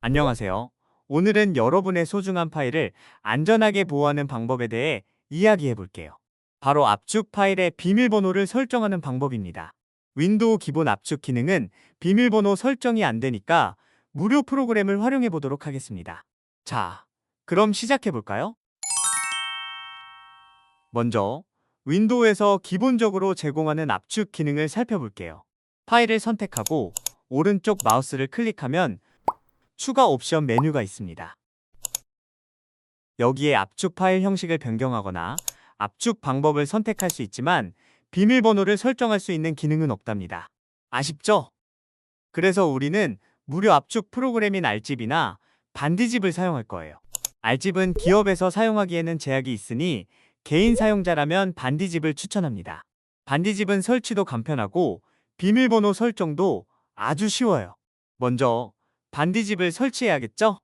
안녕하세요. 오늘은 여러분의 소중한 파일을 안전하게 보호하는 방법에 대해 이야기해 볼게요. 바로 압축 파일의 비밀번호를 설정하는 방법입니다. 윈도우 기본 압축 기능은 비밀번호 설정이 안 되니까 무료 프로그램을 활용해 보도록 하겠습니다. 자, 그럼 시작해 볼까요? 먼저 윈도우에서 기본적으로 제공하는 압축 기능을 살펴볼게요. 파일을 선택하고 오른쪽 마우스를 클릭하면 추가 옵션 메뉴가 있습니다. 여기에 압축 파일 형식을 변경하거나 압축 방법을 선택할 수 있지만 비밀번호를 설정할 수 있는 기능은 없답니다. 아쉽죠? 그래서 우리는 무료 압축 프로그램인 알집이나 반디집을 사용할 거예요. 알집은 기업에서 사용하기에는 제약이 있으니 개인 사용자라면 반디집을 추천합니다. 반디집은 설치도 간편하고 비밀번호 설정도 아주 쉬워요. 먼저 반디집을 설치해야겠죠?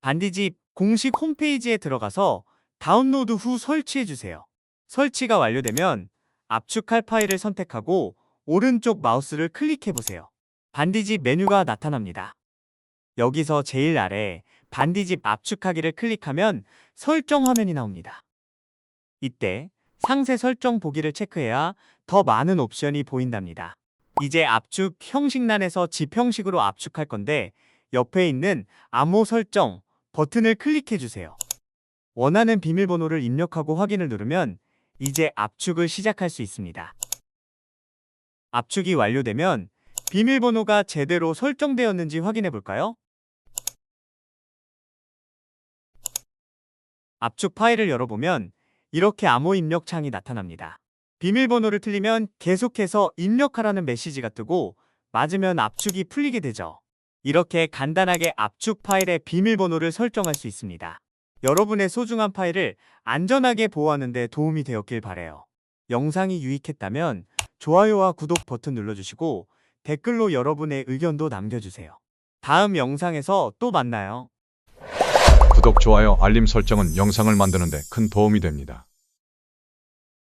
반디집 공식 홈페이지에 들어가서 다운로드 후 설치해주세요. 설치가 완료되면 압축할 파일을 선택하고 오른쪽 마우스를 클릭해보세요. 반디집 메뉴가 나타납니다. 여기서 제일 아래 반디집 압축하기를 클릭하면 설정 화면이 나옵니다. 이때 상세 설정 보기를 체크해야 더 많은 옵션이 보인답니다. 이제 압축 형식란에서 집 형식으로 압축할 건데 옆에 있는 암호 설정 버튼을 클릭해 주세요. 원하는 비밀번호를 입력하고 확인을 누르면 이제 압축을 시작할 수 있습니다. 압축이 완료되면 비밀번호가 제대로 설정되었는지 확인해 볼까요? 압축 파일을 열어보면 이렇게 암호 입력 창이 나타납니다. 비밀번호를 틀리면 계속해서 입력하라는 메시지가 뜨고 맞으면 압축이 풀리게 되죠. 이렇게 간단하게 압축 파일의 비밀번호를 설정할 수 있습니다. 여러분의 소중한 파일을 안전하게 보호하는 데 도움이 되었길 바래요. 영상이 유익했다면 좋아요와 구독 버튼 눌러주시고 댓글로 여러분의 의견도 남겨주세요. 다음 영상에서 또 만나요. 구독, 좋아요, 알림 설정은 영상을 만드는 데 큰 도움이 됩니다.